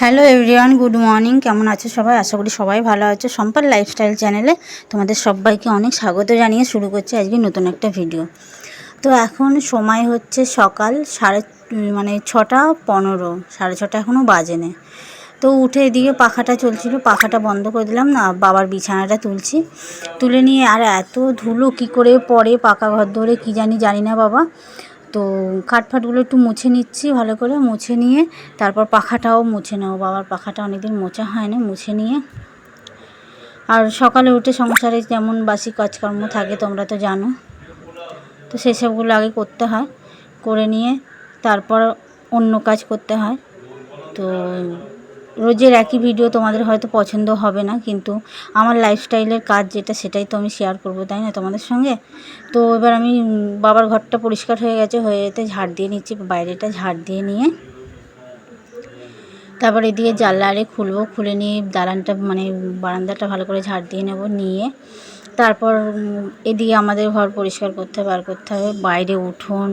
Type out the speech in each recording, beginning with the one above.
Hello everyone good morning কেমন আছো সবাই? আশা করি সবাই ভালো আছো। সম্পার লাইফস্টাইল চ্যানেলে তোমাদের সবাইকে অনেক স্বাগত জানিয়ে শুরু করছি আজকে নতুন একটা ভিডিও তো এখন সময় হচ্ছে সকাল সাড়ে মানে ছটা পনেরো, সাড়ে ছটা এখনও বাজেনে তো উঠে এদিকে পাখাটা চলছিল, পাখাটা বন্ধ করে দিলাম, না বাবার বিছানাটা তুলছি। তুলে নিয়ে আর এত ধুলো কি করে পড়ে পাকা ঘর ধরে, কি জানি জানি না বাবা। তো কাঠফাটগুলো একটু মুছে নিচ্ছি ভালো করে, মুছে নিয়ে তারপর পাখাটাও মুছে নেব। বাবার পাখাটা অনেকদিন মোছা হয় না, মুছে নিয়ে। আর সকালে উঠে সংসারে যেমন বাসি কাজকর্ম থাকে, তোমরা তো জানো। তো সেসবগুলো আগে করতে হয়, করে নিয়ে তারপর অন্য কাজ করতে হয়। তো রোজের একই ভিডিও তোমাদের হয়তো পছন্দ হবে না, কিন্তু আমার লাইফস্টাইলের কাজ যেটা সেটাই তো আমি শেয়ার করব, তাই না তোমাদের সঙ্গে? তো এবার আমি বাবার ঘরটা পরিষ্কার হয়ে গেছে, হয়ে যেতে ঝাড় দিয়ে নিচ্ছি, বাইরেটা ঝাড় দিয়ে নিয়ে। তারপর এদিকে জানলা আরে খুলবো, খুলে নিয়ে দালানটা মানে বারান্দাটা ভালো করে ঝাড় দিয়ে নেব, নিয়ে। তারপর এদিকে আমাদের ঘর পরিষ্কার করতে হবে, বার করতে হবে, বাইরে উঠোন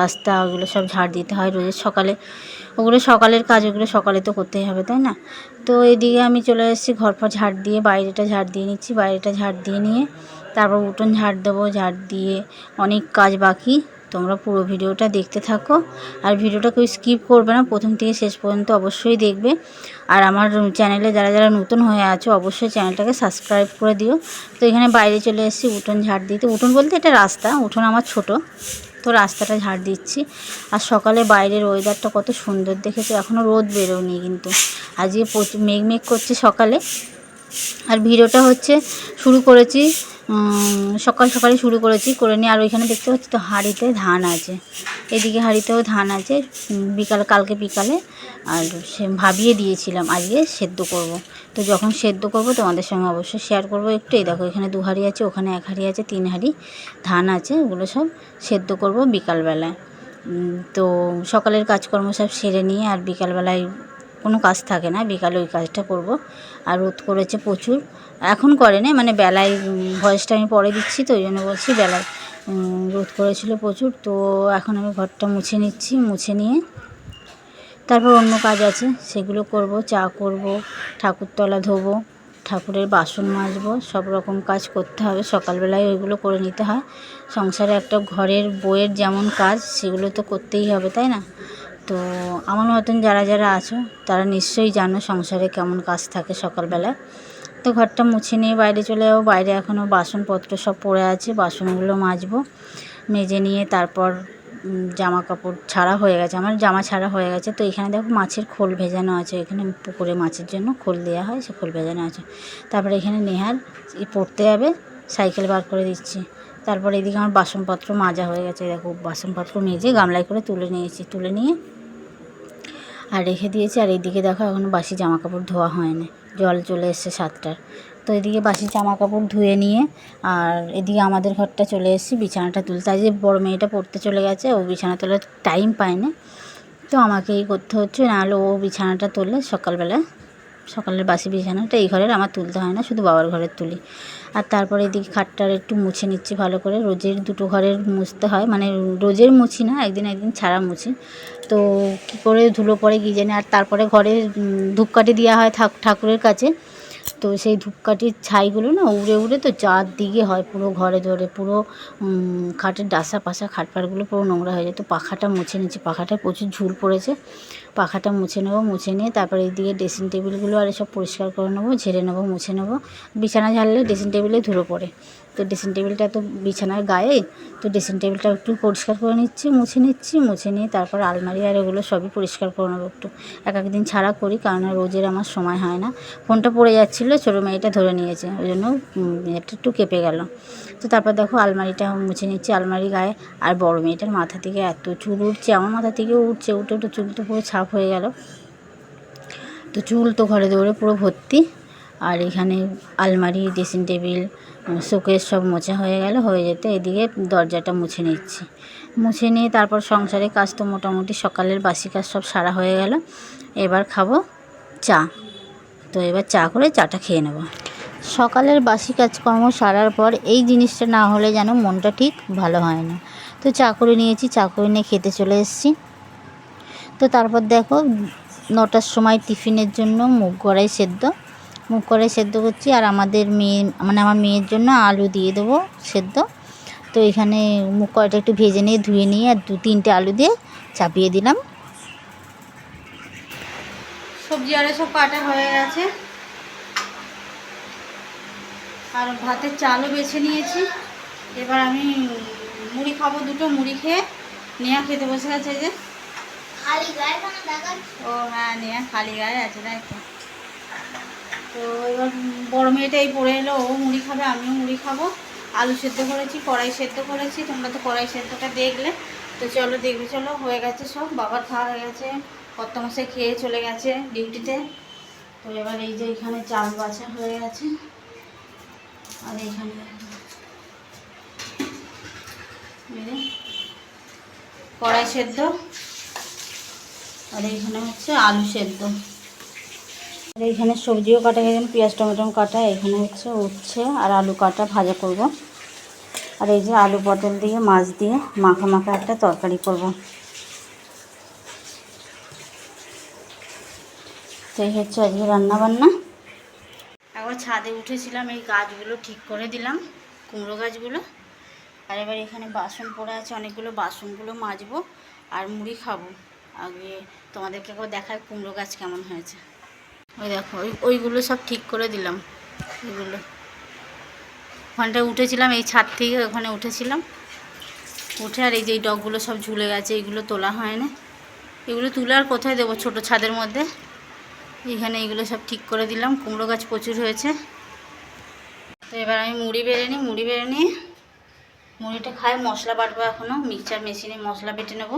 রাস্তা, ওগুলো সব ঝাড় দিতে হয় রোজের সকালে। ওগুলো সকালের কাজ, ওগুলো সকালে তো করতেই হবে, তাই না? তো এদিকে আমি চলে এসেছি, ঘর ফর ঝাড় দিয়ে, বাইরেটা ঝাড় দিয়ে নিচ্ছি, বাইরেটা ঝাড় দিয়ে নিয়ে তারপর উঠোন ঝাড় দেবো, ঝাড় দিয়ে অনেক কাজ বাকি। তোমরা পুরো ভিডিওটা দেখতে থাকো। আর ভিডিওটা কেউ স্কিপ করবে না, প্রথম থেকে শেষ পর্যন্ত অবশ্যই দেখবে। আর আমার চ্যানেলে যারা যারা নতুন হয়ে আছো, অবশ্যই চ্যানেলটাকে সাবস্ক্রাইব করে দিও। তো এখানে বাইরে চলে এসেছি, উঠোন ঝাড় দিতে। উঠোন বলতে এটা রাস্তা, উঠোন আমার ছোট। রাস্তাটা ঝাড় দিচ্ছি। আর সকালে বাইরের ওয়েদারটা কত সুন্দর দেখেছি এখনও রোদ বেরোয়নি কিন্তু। আজকে প্রচুর মেঘ মেঘ করছে সকালে। আর ভিডিওটা হচ্ছে, শুরু করেছি সকাল সকালে শুরু করেছি, করে নিয়ে আর ওইখানে দেখতে পাচ্ছি তো হাঁড়িতে ধান আছে। এদিকে হাঁড়িতেও ধান আছে বিকাল, কালকে বিকালে। আর সে ভাবিয়ে দিয়েছিলাম আজকে সেদ্ধ করব। তো যখন সেদ্ধ করব তোমাদের সঙ্গে অবশ্যই শেয়ার করব একটু। এই দেখো, এখানে দু হাঁড়ি আছে, ওখানে এক হাঁড়ি আছে, তিন হাঁড়ি ধান আছে, ওগুলো সব সেদ্ধ করব বিকালবেলায়। তো সকালের কাজকর্ম সব সেরে নিয়ে আর বিকালবেলায় কোনো কাজ থাকে না, বিকালে ওই কাজটা করব। আর রোদ করেছে প্রচুর। এখন করে না মানে বেলায় ভয়েসটা আমি পরে দিচ্ছি তো, ওই জন্য বলছি বেলায় রোদ করেছিল প্রচুর। তো এখন আমি ঘরটা মুছে নিচ্ছি, মুছে নিয়ে তারপর অন্য কাজ আছে, সেগুলো করব, চা করব, ঠাকুরতলা ধোবো, ঠাকুরের বাসন মাজবো, সব রকম কাজ করতে হবে। সকালবেলায় ওইগুলো করে নিতে হয়। সংসারে একটা ঘরের বইয়ের যেমন কাজ, সেগুলো তো করতেই হবে, তাই না? তো আমার মতন যারা যারা আছো, তারা নিশ্চয়ই জানো সংসারে কেমন কাজ থাকে সকালবেলায়। তো ঘরটা মুছে নিয়ে বাইরে চলে যাব। বাইরে এখনও বাসনপত্র সব পড়ে আছে, বাসনগুলো মাজবো, মেজে নিয়ে তারপর জামা কাপড় ছাড়া হয়ে গেছে। আমার জামা ছাড়া হয়ে গেছে। তো এখানে দেখো মাছের খোল ভেজানো আছে। এখানে পুকুরে মাছের জন্য খোল দেওয়া হয়, সে খোল ভেজানো আছে। তারপরে এখানে নেহার পড়তে যাবে, সাইকেল বার করে দিচ্ছি। তারপর এদিকে আমার বাসনপত্র মাজা হয়ে গেছে। দেখো বাসনপত্র মেজে গামলায় করে তুলে নিয়েছি। তুলে নিয়ে আর রেখে দিয়েছি। আর এইদিকে দেখো এখনও বাসি জামা কাপড় ধোয়া হয়নি। জল চলে এসছে সাতটার। তো এদিকে বাসি জামা কাপড় ধুয়ে নিয়ে আর এদিকে আমাদের ঘরটা চলে এসেছি বিছানাটা তুলতে। আজ বড়ো মেয়েটা পড়তে চলে গেছে, ও বিছানা তোলার টাইম পায় না তো আমাকেই করতে হচ্ছে, নাহলে ও বিছানাটা তোলে সকালবেলা সকালের বাসি বিছানাটা এই ঘরের, আমার তুলতে হয় না, শুধু বাবার ঘরের তুলি। আর তারপরে এদিকে খাটটার একটু মুছে নিচ্ছি ভালো করে, রোজের দুটো ঘরের মুছতে হয় মানে রোজের মুছি না, একদিন একদিন ছাড়া মুছি। তো কী করে ধুলো পরে কী জানি, আর তারপরে ঘরে ধূপকাঠি দেওয়া হয় ঠাকুরের কাছে তো সেই ধূপকাঠির ছাইগুলো না উড়ে উড়ে তো চারদিকে হয় পুরো ঘরে ধরে, পুরো খাটের ডাসা পাশা খাটপাটগুলো পুরো নোংরা হয়ে যায়। তো পাখাটা মুছে নিচ্ছি পাখাটায় প্রচুর ঝুল পড়েছে। পাখাটা মুছে নেব, মুছে নিয়ে তারপরে এইদিকে ড্রেসিং টেবিলগুলো আর এসব পরিষ্কার করে নেব, ঝেড়ে নেব, মুছে নেব। বিছানা ঝাড়লে ড্রেসিং টেবিলে ধুলো পড়ে। তো ড্রেসিং টেবিলটা তো বিছানার গায়ে, তো ড্রেসিং টেবিলটা একটু পরিষ্কার করে নিচ্ছি, মুছে নিচ্ছি, মুছে নিয়ে তারপর আলমারি আর এগুলো সবই পরিষ্কার করে নেব একটু। এক একদিন ছাড়া করি কারণ রোজের আমার সময় হয় না। ফোনটা পড়ে যাচ্ছিল, ছোটো মেয়েটা ধরে নিয়েছে, ওই জন্য একটা একটু কেঁপে গেল। তো তারপর দেখো আলমারিটা মুছে নিচ্ছি আলমারি গায়ে, আর বড় মেয়েটার মাথা থেকে এত চুল উঠছে, আমার মাথা থেকেও উঠছে, উঠে উঠে চুল তো পুরো ছাপ হয়ে গেল। তো চুল তো ঘরে দৌড়ে পুরো ভর্তি, আর এখানে আলমারি ড্রেসিং টেবিল শোকেস সব মোছা হয়ে গেল, হয়ে যেতে এদিকে দরজাটা মুছে নিচ্ছি। মুছে নিয়ে তারপর সংসারে কাজ তো মোটামুটি সকালের বাসি কাজ সব সারা হয়ে গেল। এবার খাব চা। তো এবার চা করে চাটা খেয়ে নেব। সকালের বাসি কাজকর্ম সারার পর এই জিনিসটা না হলে যেন মনটা ঠিক ভালো হয় না। তো চা করে নিয়েছি, চা করে নিয়ে খেতে চলে এসেছি। তো তারপর দেখো নটার সময় টিফিনের জন্য মুগ কড়াই সেদ্ধ। মুগ কড়াই সেদ্ধ করছি আর আমাদের মেয়ে মানে আমার মেয়ের জন্য আলু দিয়ে দেবো সেদ্ধ। তো এখানে মুখ কড়াইটা একটু ভেজে নিয়ে ধুয়ে নিয়ে আর দু তিনটে আলু দিয়ে চাপিয়ে দিলাম। সবজি আরে সব কাটা হয়ে গেছে। আর ভাতের চালও বেছে নিয়েছি। এবার আমি মুড়ি খাব দুটো মুড়ি খেয়ে নেয়া খেতে বসে গেছে যে। খালি গায়ে ও হ্যাঁ নেয়া খালি গায়ে আছে তাই তো। তো এবার বড় মেয়েটাই পড়ে এলো, ও মুড়ি খাবে, আমিও মুড়ি খাব। আলু সেদ্ধ করেছি, কড়াই সেদ্ধ করেছি, তোমরা তো কড়াই সেদ্ধটা দেখলে। তো চলো দেখবে, চলো, হয়ে গেছে সব, বাবার খাওয়া হয়ে গেছে, কর্তমশাই খেয়ে চলে গেছে ডিউটিতে। তো এবার এই যে এখানে চাল বাছা হয়ে গেছে, আর এইখানে কড়াই সেদ্ধ, আর এইখানে হচ্ছে আলু সেদ্ধ। এইখানে সবজিও কাটা গেছে পেঁয়াজ টমেটো কাটা, এখানে হচ্ছে উচ্ছে আর আলু কাটা ভাজা করব। আর এই যে আলু পটল দিয়ে, মাছ দিয়ে মাখা মাখা একটা তরকারি করব। তো এই হচ্ছে আজকে রান্না বান্না। একবার ছাদে উঠেছিলাম, এই গাছগুলো ঠিক করে দিলাম, কুমড়ো গাছগুলো। আর এবার এখানে বাসন পড়ে আছে, অনেকগুলো বাসনগুলো মাজবো আর মুড়ি খাব। আগে তোমাদেরকে দেখায় কুমড়ো গাছ কেমন হয়েছে। ওই দেখো, ওই, ওইগুলো সব ঠিক করে দিলাম। ওইগুলো ওখানটায় উঠেছিলাম, এই ছাদ থেকে ওখানে উঠেছিলাম। উঠে আর এই যে ডগগুলো সব ঝুলে গেছে এইগুলো তোলা হয় না এগুলো তুলে আর কোথায় দেবো ছোটো ছাদের মধ্যে? এখানে এইগুলো সব ঠিক করে দিলাম, কুমড়ো গাছ প্রচুর হয়েছে। তো এবার আমি মুড়ি বেড়ে নিই, মুড়ি বেড়ে নিয়ে মুড়িটা খাই, মশলা বাটবো এখনও মিক্সচার মেশিনে মশলা বেটে নেব।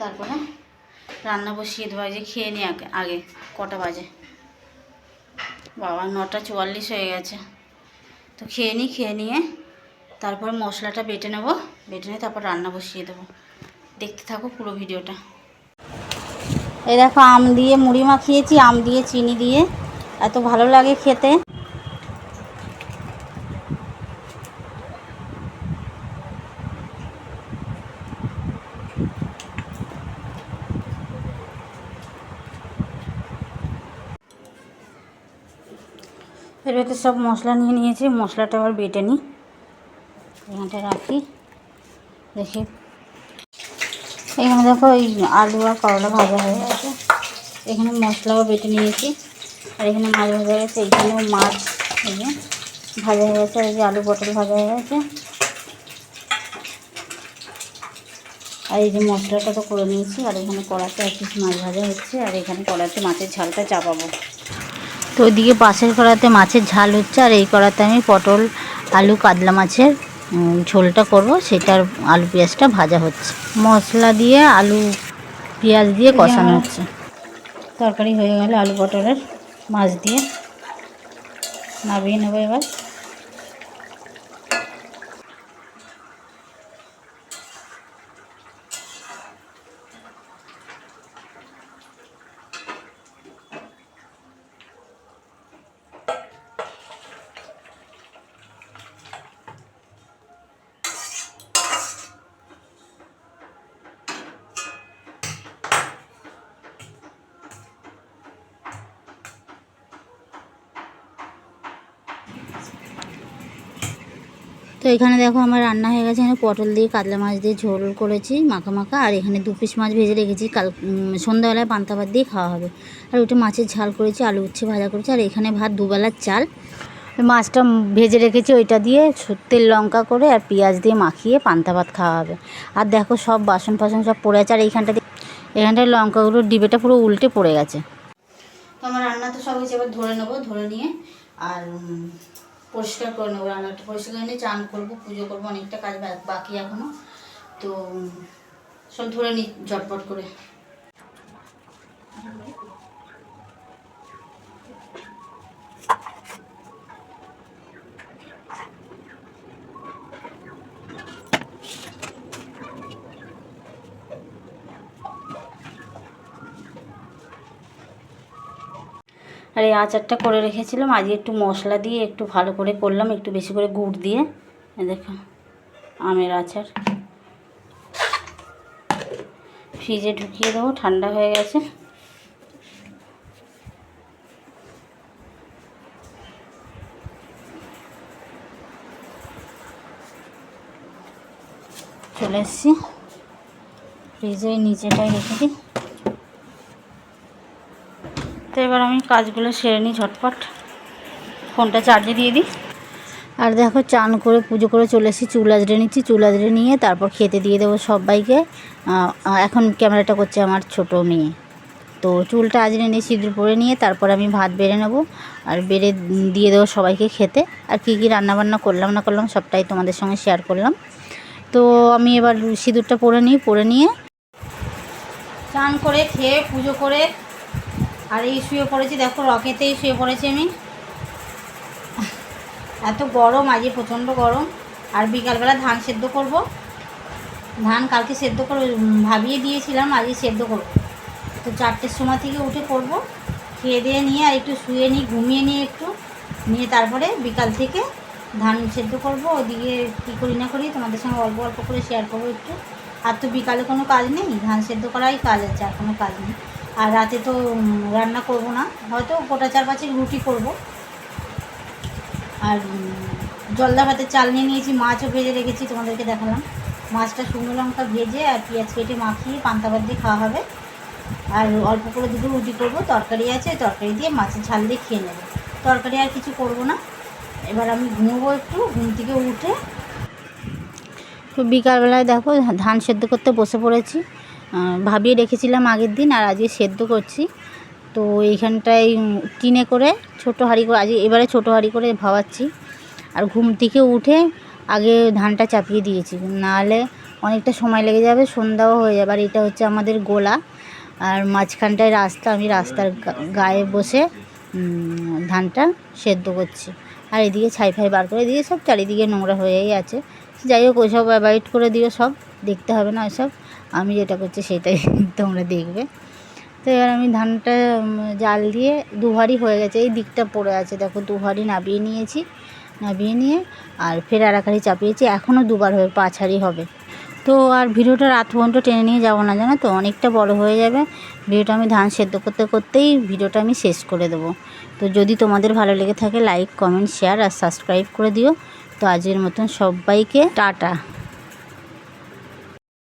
তারপরে রান্না বসিয়ে দেবো যে খেয়ে নিই আগে আগে কটা বাজে। বাবা, নটা চুয়াল্লিশ হয়ে গেছে। তো খেয়ে নিই খেয়ে নিয়ে তারপর মশলাটা বেটে নেব, বেটে নিয়ে তারপর রান্না বসিয়ে দেবো। দেখতে থাকো পুরো ভিডিওটা। এই দেখো, আম দিয়ে মুড়ি মাখিয়েছি, আম দিয়ে, চিনি দিয়ে। এত ভালো লাগে খেতে। এর ভেতরে সব মশলা নিয়ে নিয়েছি। মশলাটা আবার বেটে নিই। এখানটা রাখি। দেখি। এখানে দেখো এই আলু আর করলা ভাজা হয়ে গেছে। এখানে মশলাও বেটে নিয়েছি। আর এখানে মাছ ভাজা গেছে এইখানেও মাছ ভাজা হয়ে গেছে। আর এই যে আলু পটল ভাজা হয়ে গেছে। আর এই যে মশলাটা তো করে নিয়েছি। আর এখানে কড়াতে এক পিস মাছ ভাজা হচ্ছে। আর এখানে কড়াতে মাছের ঝালটা চাপাবো। তো ওইদিকে পাশের কড়াতে মাছের ঝাল হচ্ছে আর এই কড়াতে আমি পটল আলু কাতলা মাছের ঝোলটা করব। সেটার আলু পেঁয়াজটা ভাজা হচ্ছে। মশলা দিয়ে আলু পেঁয়াজ দিয়ে কষানো হচ্ছে। তরকারি হয়ে গেল আলু পটলের মাছ দিয়ে। নামিয়ে নেব এবার। তো এখানে দেখো আমার রান্না হয়ে গেছে। এখানে পটল দিয়ে, কাতলা মাছ দিয়ে ঝোল করেছি, মাখা মাখা। আর এখানে দু পিস মাছ ভেজে রেখেছি। কাল সন্ধ্যাবেলায় পান্তা ভাত দিয়ে খাওয়া হবে। আর ওটা মাছের ঝাল করেছি, আলু উচ্ছে ভাজা করেছি। আর এখানে ভাত দুবেলার চাল। মাছটা ভেজে রেখেছি ওইটা দিয়ে তেল লঙ্কা করে আর পেঁয়াজ দিয়ে মাখিয়ে পান্তা ভাত খাওয়া হবে। আর দেখো সব বাসন ফাসন সব পড়ে আছে। আর এইখানটা এখানটায় লঙ্কাগুলোর ডিবেটা পুরো উল্টে পড়ে গেছে। তো আমার রান্না তো সব হয়েছে। এবার ধরে নেব, ধরে নিয়ে। আর পরিষ্কার করে নেব, রান্নাটা পরিষ্কার করে নিয়ে চান করব, পুজো করব, অনেকটা কাজ বাকি এখনও তো সব ধরে নি ঝটপট করে। আর এই আচারটা করে রেখেছিলাম। আজকে একটু মশলা দিয়ে একটু ভালো করে করলাম, একটু বেশি করে গুড় দিয়ে। দেখো, আমের আচার। ফ্রিজে ঢুকিয়ে দেবো, ঠান্ডা হয়ে গেছে। চলে এসছি। ফ্রিজে নিচেটাই রেখে দিই। তো এবার আমি কাজগুলো সেরে নিই ঝটপট। ফোনটা চার্জে দিয়ে দিই। আর দেখো চান করে পুজো করে চলে এসেছি, চুল আজড়ে নিচ্ছি, চুল আজড়ে নিয়ে তারপর খেতে দিয়ে দেবো সবাইকে। এখন ক্যামেরাটা করছে আমার ছোট মেয়ে। তো চুলটা আজড়ে নিয়ে সিঁদুর পরে নিয়ে তারপর আমি ভাত বেড়ে নেব। আর বেড়ে দিয়ে দেবো সবাইকে খেতে। আর কী কী রান্নাবান্না করলাম না করলাম সবটাই তোমাদের সঙ্গে শেয়ার করলাম। তো আমি এবার সিঁদুরটা পরে নিই, পরে নিয়ে চান করে খেয়ে, পুজো করে আর এই শুয়ে পড়েছি, দেখো রকেতেই শুয়ে পড়েছি আমি। এত গরম, আজকে প্রচণ্ড গরম। আর বিকালবেলা ধান সেদ্ধ করব। ধান কালকে সেদ্ধ করে ভাবিয়ে দিয়েছিলাম, আজকে সেদ্ধ করব। তো চারটের সময় থেকে উঠে করব খেয়ে দিয়ে নিয়ে আর একটু শুয়ে নিই, ঘুমিয়ে নিয়ে একটু। নিয়ে তারপরে বিকাল থেকে ধান সেদ্ধ করব। ওদিকে কী করি না করি, তোমাদের সঙ্গে অল্প অল্প করে শেয়ার করব একটু। আর তো বিকালে কোনো কাজ নেই, ধান সেদ্ধ করাই কাজ আছে, আর কোনো কাজ নেই। আর রাতে তো রান্না করব না। হয়তো গোটা চার পাঁচেক রুটি করব। আর জলদা ভাতের চাল নিয়ে নিয়েছি, মাছও ভেজে রেখেছি তোমাদেরকে দেখালাম। মাছটা শুকনো লঙ্কা ভেজে আর পেঁয়াজ কেটে মাখিয়ে পান্তা ভাত দিয়ে খাওয়া হবে। আর অল্প করে দুটো রুটি করব, তরকারি আছে, তরকারি দিয়ে মাছের ঝাল দিয়ে খেয়ে নেব। তরকারি আর কিছু করব না। এবার আমি ঘুমবো একটু, ঘুম থেকে উঠে। তো বিকালবেলায় দেখো, ধান সেদ্ধ করতে বসে পড়েছি। ভাবিয়ে রেখেছিলাম আগের দিন আর আজকে সেদ্ধ করছি। তো এইখানটায় টিনে করে ছোটো হাঁড়ি করে, আজকে এবারে ছোটো হাঁড়ি করে ভাবাচ্ছি। আর ঘুম থেকে উঠে আগে ধানটা চাপিয়ে দিয়েছি, নাহলে অনেকটা সময় লেগে যাবে, সন্ধ্যাও হয়ে যাবে। আর এটা হচ্ছে আমাদের গোলা। আর মাঝখানটায় রাস্তা, আমি রাস্তার গায়ে বসে ধানটা সেদ্ধ করছি। আর এদিকে ছাই ফাই বার করে দিয়ে সব চারিদিকে নোংরা হয়েই আছে। যাই হোক ওইসব অ্যাভয়েড করে দিও সব, দেখতে হবে না ওইসব আমি যেটা করছি সেটাই তোমরা দেখবে। তো এবার আমি ধানটা জাল দিয়ে দুহারি হয়ে গেছে। এই দিকটা পড়ে আছে, দেখো দুহারি নাবিয়ে নিয়েছি। নাবিয়ে নিয়ে আর ফের এক চাপিয়েছি। এখনও দুবার হবে পাঁচ হাঁড়ি হবে। তো আর ভিডিওটা রাত পর্যন্ত টেনে নিয়ে যাব না, জানো তো? অনেকটা বড় হয়ে যাবে। ভিডিওটা আমি ধান সেদ্ধ করতে করতেই ভিডিওটা আমি শেষ করে দেবো। তো যদি তোমাদের ভালো লেগে থাকে লাইক কমেন্ট শেয়ার আর সাবস্ক্রাইব করে দিও। তো আজকের মতন সবাইকে টাটা।